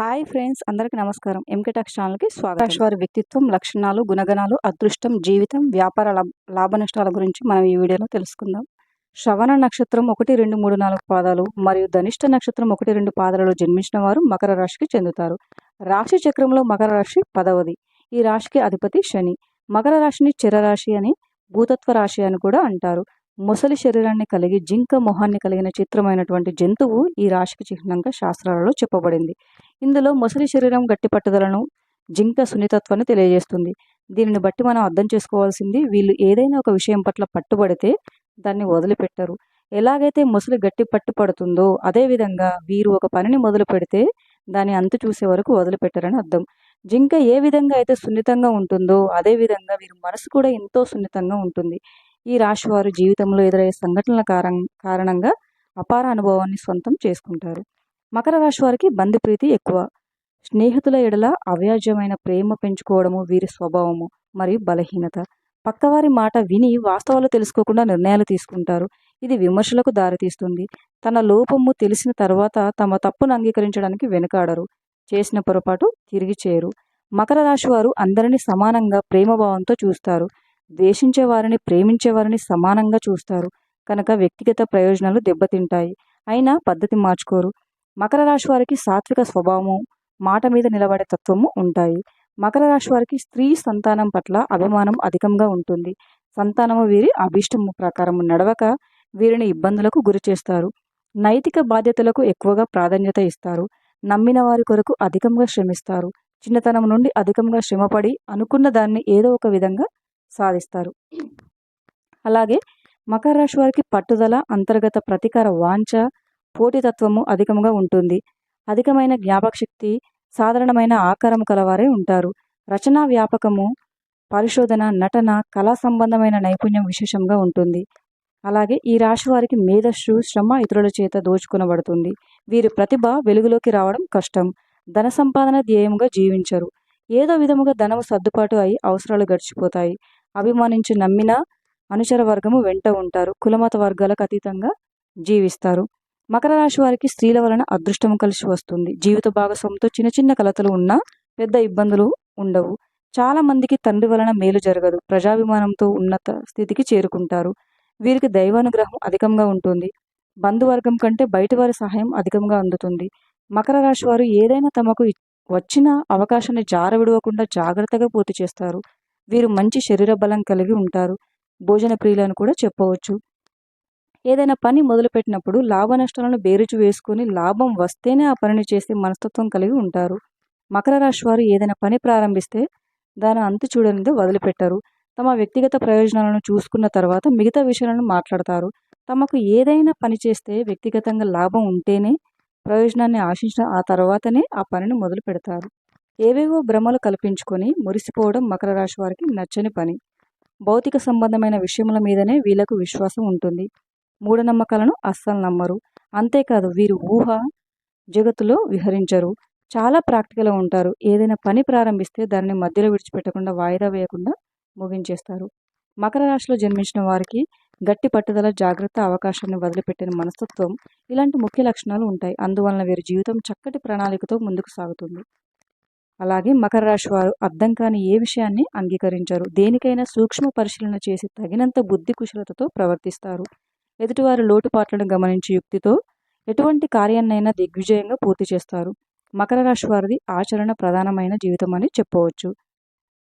Hi friends అందరికీ నమస్కారం. MK talks ఛానల్కి స్వాగతం. వారి వ్యక్తిత్వం లక్షణాలు గుణగణాలు అదృష్టం జీవితం వ్యాపార లాభ లాభ నష్టాల గురించి మనం ఈ వీడియోలో తెలుసుకుందాం. శ్రవణ నక్షత్రం ఒకటి రెండు మూడు నాలుగు పాదాలు మరియు ధనిష్ట నక్షత్రం ఒకటి రెండు పాదాలలో జన్మించిన వారు మకర రాశికి చెందుతారు. రాశి చక్రంలో మకర రాశి పదవది. ఈ రాశికి అధిపతి శని. మకర రాశిని చిరరాశి అని భూతత్వ రాశి అని కూడా అంటారు. ముసలి శరీరాన్ని కలిగి జింక మొహాన్ని కలిగిన చిత్రమైనటువంటి జంతువు ఈ రాశికి చిహ్నంగా శాస్త్రాలలో చెప్పబడింది. ఇందులో ముసలి శరీరం గట్టి పట్టుదలను జింక సున్నితత్వాన్ని తెలియజేస్తుంది. దీనిని బట్టి మనం అర్థం చేసుకోవాల్సింది వీళ్ళు ఏదైనా ఒక విషయం పట్ల పట్టుబడితే దాన్ని వదిలిపెట్టరు. ఎలాగైతే ముసలి గట్టి పట్టు పడుతుందో అదేవిధంగా వీరు ఒక పనిని మొదలు పెడితే దాని అంతు చూసే వరకు వదిలిపెట్టరని అర్థం. జింక ఏ విధంగా అయితే సున్నితంగా ఉంటుందో అదేవిధంగా వీరి మనసు కూడా ఎంతో సున్నితంగా ఉంటుంది. ఈ రాశి వారు జీవితంలో ఎదురయ్యే సంఘటనల కారణంగా అపార అనుభవాన్ని సొంతం చేసుకుంటారు. మకర రాశి వారికి బంధుప్రీతి ఎక్కువ. స్నేహితుల ఎడల అవ్యాజ్యమైన ప్రేమ పెంచుకోవడము వీరి స్వభావము మరియు బలహీనత. పక్కవారి మాట విని వాస్తవాలు తెలుసుకోకుండా నిర్ణయాలు తీసుకుంటారు. ఇది విమర్శలకు దారితీస్తుంది. తన లోపము తెలిసిన తర్వాత తమ తప్పును అంగీకరించడానికి వెనుకాడరు. చేసిన పొరపాటు తిరిగి చేయరు. మకర రాశి వారు అందరినీ సమానంగా ప్రేమభావంతో చూస్తారు. ద్వేషించే వారిని ప్రేమించే వారిని సమానంగా చూస్తారు. కనుక వ్యక్తిగత ప్రయోజనాలు దెబ్బతింటాయి. అయినా పద్ధతి మార్చుకోరు. మకర రాశి వారికి సాత్విక స్వభావము మాట మీద నిలబడే తత్వము ఉంటాయి. మకర రాశి వారికి స్త్రీ సంతానం పట్ల అభిమానం అధికంగా ఉంటుంది. సంతానము వీరి అభీష్టము ప్రకారం నడవక వీరిని ఇబ్బందులకు గురి చేస్తారు. నైతిక బాధ్యతలకు ఎక్కువగా ప్రాధాన్యత ఇస్తారు. నమ్మిన వారి కొరకు అధికంగా శ్రమిస్తారు. చిన్నతనం నుండి అధికంగా శ్రమపడి అనుకున్న దాన్ని ఏదో ఒక విధంగా సాధిస్తారు. అలాగే మకర రాశి వారికి పట్టుదల అంతర్గత ప్రతీకార వాంఛ పోటీతత్వము అధికంగా ఉంటుంది. అధికమైన జ్ఞాపకశక్తి సాధారణమైన ఆకారం కలవారే ఉంటారు. రచనా వ్యాపకము పరిశోధన నటన కళా సంబంధమైన నైపుణ్యం విశేషంగా ఉంటుంది. అలాగే ఈ రాశి వారికి మేధస్సు శ్రమ ఇతరుల చేత దోచుకునబడుతుంది. వీరి ప్రతిభ వెలుగులోకి రావడం కష్టం. ధన సంపాదన ధ్యేయంగా జీవించరు. ఏదో విధముగా ధనము సర్దుబాటు అయి అవసరాలు గడిచిపోతాయి. అభిమానించి నమ్మిన అనుచర వర్గము వెంట ఉంటారు. కులమత వర్గాలకు అతీతంగా జీవిస్తారు. మకర రాశి వారికి స్త్రీల వలన అదృష్టం కలిసి వస్తుంది. జీవిత భాగస్వామితో చిన్న చిన్న కలతలు ఉన్నా పెద్ద ఇబ్బందులు ఉండవు. చాలా మందికి తండ్రి వలన మేలు జరగదు. ప్రజాభిమానంతో ఉన్నత స్థితికి చేరుకుంటారు. వీరికి దైవానుగ్రహం అధికంగా ఉంటుంది. బంధువర్గం కంటే బయటి వారి సహాయం అధికంగా అందుతుంది. మకర రాశి వారు ఏదైనా తమకు వచ్చిన అవకాశాన్ని జారవిడవకుండా జాగ్రత్తగా పూర్తి చేస్తారు. వీరు మంచి శరీర బలం కలిగి ఉంటారు. భోజన ప్రియులను కూడా చెప్పవచ్చు. ఏదైనా పని మొదలుపెట్టినప్పుడు లాభ నష్టాలను బేరుచు వేసుకుని లాభం వస్తేనే ఆ పనిని చేసే మనస్తత్వం కలిగి ఉంటారు. మకర రాశి వారు ఏదైనా పని ప్రారంభిస్తే దాని అంతు చూడనిది వదిలిపెట్టరు. తమ వ్యక్తిగత ప్రయోజనాలను చూసుకున్న తర్వాత మిగతా విషయాలను మాట్లాడతారు. తమకు ఏదైనా పని చేస్తే వ్యక్తిగతంగా లాభం ఉంటేనే ప్రయోజనాన్ని ఆశించిన ఆ తర్వాతనే ఆ పనిని మొదలు పెడతారు. ఏవేవో భ్రమలు కల్పించుకొని మురిసిపోవడం మకర రాశి వారికి నచ్చని పని. భౌతిక సంబంధమైన విషయముల మీదనే వీళ్ళకు విశ్వాసం ఉంటుంది. మూఢనమ్మకాలను అస్సలు నమ్మరు. అంతేకాదు వీరు ఊహ జగత్తులో విహరించరు. చాలా ప్రాక్టికల్గా ఉంటారు. ఏదైనా పని ప్రారంభిస్తే దానిని మధ్యలో విడిచిపెట్టకుండా వాయిదా వేయకుండా ముగించేస్తారు. మకర రాశిలో జన్మించిన వారికి గట్టి పట్టుదల జాగ్రత్త అవకాశాన్ని వదిలిపెట్టిన మనస్తత్వం ఇలాంటి ముఖ్య లక్షణాలు ఉంటాయి. అందువలన వీరి జీవితం చక్కటి ప్రణాళికతో ముందుకు సాగుతుంది. అలాగే మకర రాశి వారు అర్థం కాని ఏ విషయాన్ని అంగీకరించరు. దేనికైనా సూక్ష్మ పరిశీలన చేసి తగినంత బుద్ధి కుశలతతో ప్రవర్తిస్తారు. ఎదుటివారి లోటుపాట్లను గమనించి యుక్తితో ఎటువంటి కార్యాన్నైనా దిగ్విజయంగా పూర్తి చేస్తారు. మకర రాశి వారిది ఆచరణ ప్రధానమైన జీవితం అని చెప్పవచ్చు.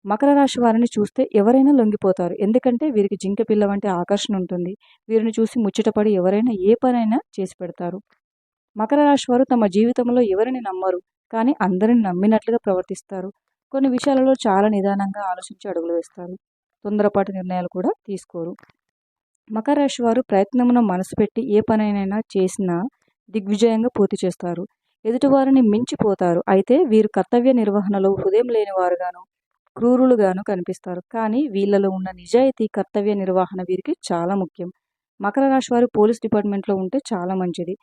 మకర రాశి వారిని చూస్తే ఎవరైనా లొంగిపోతారు. ఎందుకంటే వీరికి జింక పిల్ల వంటి ఆకర్షణ ఉంటుంది. వీరిని చూసి ముచ్చటపడి ఎవరైనా ఏ పనైనా చేసి పెడతారు. మకర రాశి వారు తమ జీవితంలో ఎవరిని నమ్మరు కానీ అందరిని నమ్మినట్లుగా ప్రవర్తిస్తారు. కొన్ని విషయాలలో చాలా నిదానంగా ఆలోచించి అడుగులు వేస్తారు. తొందరపాటు నిర్ణయాలు కూడా తీసుకోరు. మకర రాశి వారు ప్రయత్నమును మనసు పెట్టి ఏ పనైనా చేసినా దిగ్విజయంగా పూర్తి చేస్తారు. ఎదుటివారిని మించిపోతారు. అయితే వీరు కర్తవ్య నిర్వహణలో హృదయం లేని వారుగాను క్రూరులుగాను కనిపిస్తారు. కానీ వీళ్ళలో ఉన్న నిజాయితీ కర్తవ్య నిర్వహణ వీరికి చాలా ముఖ్యం. మకర రాశి వారు పోలీస్ డిపార్ట్మెంట్లో ఉంటే చాలా మంచిది.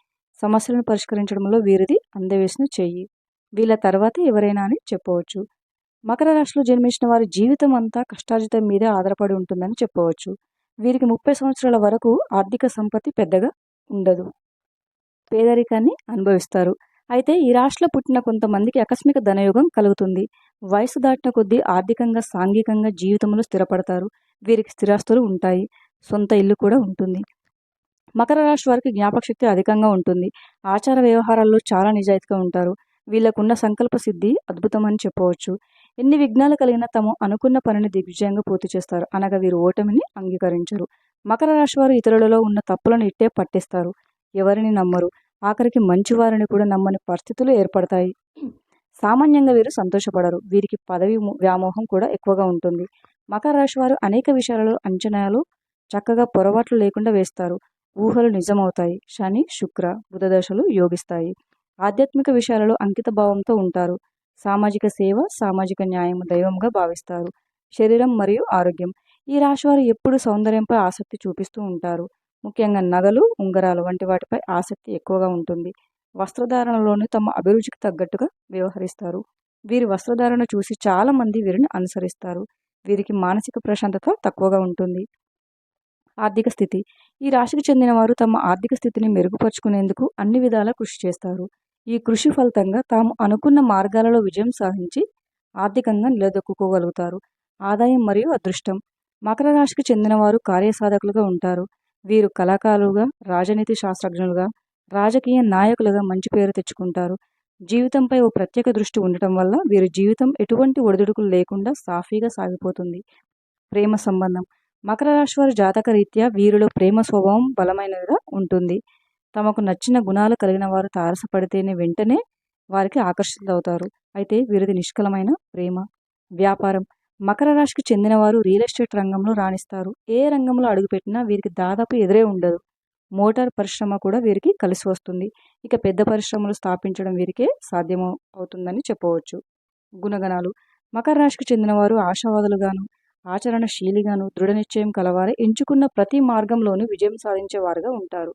సమస్యలను పరిష్కరించడంలో వీరిది అందవేసిన చెయ్యి. వీళ్ళ తర్వాతే ఎవరైనా అని చెప్పవచ్చు. మకర రాశిలో జన్మించిన వారి జీవితం అంతా కష్టార్జితం మీదే ఆధారపడి ఉంటుందని చెప్పవచ్చు. వీరికి ముప్పై సంవత్సరాల వరకు ఆర్థిక సంపత్తి పెద్దగా ఉండదు. పేదరికాన్ని అనుభవిస్తారు. అయితే ఈ రాశిలో పుట్టిన కొంతమందికి ఆకస్మిక ధనయోగం కలుగుతుంది. వయసు దాటిన కొద్దీ ఆర్థికంగా సాంఘికంగా జీవితంలో స్థిరపడతారు. వీరికి స్థిరాస్తులు ఉంటాయి. సొంత ఇల్లు కూడా ఉంటుంది. మకర రాశి వారికి జ్ఞాపకశక్తి అధికంగా ఉంటుంది. ఆచార వ్యవహారాల్లో చాలా నిజాయితీగా ఉంటారు. వీళ్ళకున్న సంకల్ప సిద్ధి అద్భుతమని చెప్పవచ్చు. ఎన్ని విఘ్నాలు కలిగినా తాము అనుకున్న పనిని దిగ్విజయంగా పూర్తి చేస్తారు. అనగా వీరు ఓటమిని అంగీకరించరు. మకర రాశి వారు ఇతరులలో ఉన్న తప్పులను ఇట్టే పట్టిస్తారు. ఎవరిని నమ్మరు. ఆఖరికి మంచివారిని కూడా నమ్మని పరిస్థితులు ఏర్పడతాయి. సామాన్యంగా వీరు సంతోషపడరు. వీరికి పదవి వ్యామోహం కూడా ఎక్కువగా ఉంటుంది. మకర రాశి వారు అనేక విషయాలలో అంచనాలు చక్కగా పొరపాట్లు లేకుండా వేస్తారు. ఊహలు నిజమవుతాయి. శని శుక్ర బుధదశలు యోగిస్తాయి. ఆధ్యాత్మిక విషయాలలో అంకిత భావంతో ఉంటారు. సామాజిక సేవ సామాజిక న్యాయం దైవంగా భావిస్తారు. శరీరం మరియు ఆరోగ్యం. ఈ రాశివారు ఎప్పుడు సౌందర్యంపై ఆసక్తి చూపిస్తూ ఉంటారు. ముఖ్యంగా నగలు ఉంగరాలు వంటి వాటిపై ఆసక్తి ఎక్కువగా ఉంటుంది. వస్త్రధారణలోనే తమ అభిరుచికి తగ్గట్టుగా వ్యవహరిస్తారు. వీరి వస్త్రధారణ చూసి చాలామంది వీరిని అనుసరిస్తారు. వీరికి మానసిక ప్రశాంతత తక్కువగా ఉంటుంది. ఆర్థిక స్థితి. ఈ రాశికి చెందిన వారు తమ ఆర్థిక స్థితిని మెరుగుపరుచుకునేందుకు అన్ని విధాలా కృషి చేస్తారు. ఈ కృషి ఫలితంగా తాము అనుకున్న మార్గాలలో విజయం సాధించి ఆర్థికంగా నిలదొక్కుకోగలుగుతారు. ఆదాయం మరియు అదృష్టం. మకర రాశికి చెందినవారు కార్యసాధకులుగా ఉంటారు. వీరు కళాకారులుగా రాజనీతి శాస్త్రజ్ఞులుగా రాజకీయ నాయకులుగా మంచి పేరు తెచ్చుకుంటారు. జీవితంపై ఓ ప్రత్యేక దృష్టి ఉండటం వల్ల వీరి జీవితం ఎటువంటి ఒడిదుడుకులు లేకుండా సాఫీగా సాగిపోతుంది. ప్రేమ సంబంధం. మకర రాశి వారి జాతక రీత్యా వీరిలో ప్రేమ స్వభావం బలమైనదిగా ఉంటుంది. తమకు నచ్చిన గుణాలు కలిగిన వారు తారసపడితేనే వెంటనే వారికి ఆకర్షితులవుతారు. అయితే వీరిది నిష్కలమైన ప్రేమ వ్యాపారం. మకర రాశికి చెందినవారు రియల్ ఎస్టేట్ రంగంలో రాణిస్తారు. ఏ రంగంలో అడుగుపెట్టినా వీరికి దాదాపు ఎదురే ఉండదు. మోటార్ పరిశ్రమ కూడా వీరికి కలిసి వస్తుంది. ఇక పెద్ద పరిశ్రమలు స్థాపించడం వీరికే సాధ్యం అవుతుందని చెప్పవచ్చు. గుణగణాలు. మకర రాశికి చెందినవారు ఆశావాదులుగాను ఆచరణశీలిగాను దృఢ నిశ్చయం కలవారే ఎంచుకున్న ప్రతి మార్గంలోనూ విజయం సాధించేవారుగా ఉంటారు.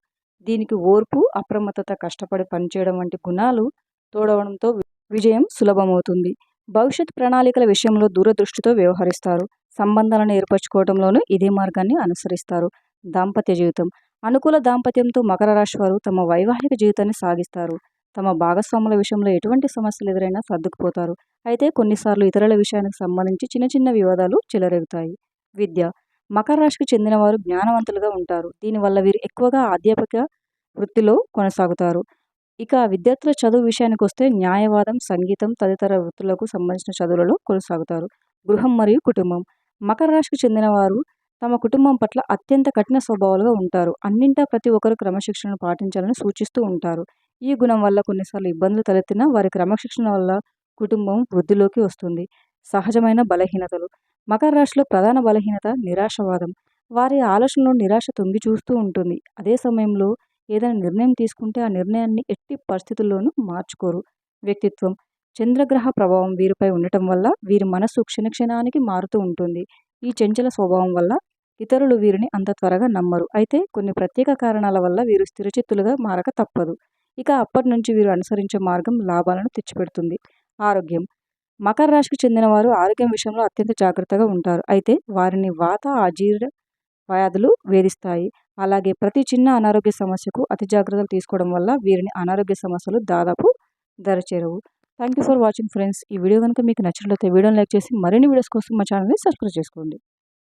దీనికి ఓర్పు అప్రమత్తత కష్టపడి పనిచేయడం వంటి గుణాలు తోడవడంతో విజయం సులభమవుతుంది. భవిష్యత్ ప్రణాళికల విషయంలో దూరదృష్టితో వ్యవహరిస్తారు. సంబంధాలను ఏర్పరచుకోవడంలోనూ ఇదే మార్గాన్ని అనుసరిస్తారు. దాంపత్య జీవితం. అనుకూల దాంపత్యంతో మకర రాశి వారు తమ వైవాహిక జీవితాన్ని సాగిస్తారు. తమ భాగస్వాముల విషయంలో ఎటువంటి సమస్యలు ఎదురైనా సర్దుకుపోతారు. అయితే కొన్నిసార్లు ఇతరుల విషయానికి సంబంధించి చిన్న చిన్న వివాదాలు చెలరేగుతాయి. విద్య. మకర రాశికి చెందిన వారు జ్ఞానవంతులుగా ఉంటారు. దీనివల్ల వీరు ఎక్కువగా అధ్యాపక వృత్తిలో కొనసాగుతారు. ఇక విద్యార్థుల చదువు విషయానికి వస్తే న్యాయవాదం సంగీతం తదితర వృత్తులకు సంబంధించిన చదువులలో కొనసాగుతారు. గృహం మరియు కుటుంబం. మకర రాశికి చెందిన వారు తమ కుటుంబం పట్ల అత్యంత కఠిన స్వభావాలుగా ఉంటారు. అన్నింటా ప్రతి ఒక్కరు క్రమశిక్షణను పాటించాలని సూచిస్తూ ఉంటారు. ఈ గుణం వల్ల కొన్నిసార్లు ఇబ్బందులు తలెత్తినా వారి క్రమశిక్షణ వల్ల కుటుంబం వృద్ధిలోకి వస్తుంది. సహజమైన బలహీనతలు. మకర రాశిలో ప్రధాన బలహీనత నిరాశవాదం. వారి ఆలోచనలో నిరాశ తొంగి చూస్తూ ఉంటుంది. అదే సమయంలో ఏదైనా నిర్ణయం తీసుకుంటే ఆ నిర్ణయాన్ని ఎట్టి పరిస్థితుల్లోనూ మార్చుకోరు. వ్యక్తిత్వం. చంద్రగ్రహ ప్రభావం వీరిపై ఉండటం వల్ల వీరి మనస్సు క్షణక్షణానికి మారుతూ ఉంటుంది. ఈ చెంచల స్వభావం వల్ల ఇతరులు వీరిని అంత త్వరగా నమ్మరు. అయితే కొన్ని ప్రత్యేక కారణాల వల్ల వీరు స్థిరచిత్తులుగా మారక తప్పదు. ఇక అప్పటి నుంచి వీరు అనుసరించే మార్గం లాభాలను తెచ్చిపెడుతుంది. ఆరోగ్యం. మకర రాశికి చెందిన వారు ఆరోగ్యం విషయంలో అత్యంత జాగ్రత్తగా ఉంటారు. అయితే వారిని వాత అజీర్ణ వ్యాధులు వేధిస్తాయి. అలాగే ప్రతి చిన్న అనారోగ్య సమస్యకు అతి జాగ్రత్తలు తీసుకోవడం వల్ల వీరిని అనారోగ్య సమస్యలు దాదాపు దరచేరవు. Thank you for watching friends. ఈ వీడియో కనుక మీకు నచ్చినట్లయితే వీడియోని లైక్ చేసి మరిన్ని వీడియోస్ కోసం మా ఛానల్ని సబ్స్క్రైబ్ చేసుకోండి.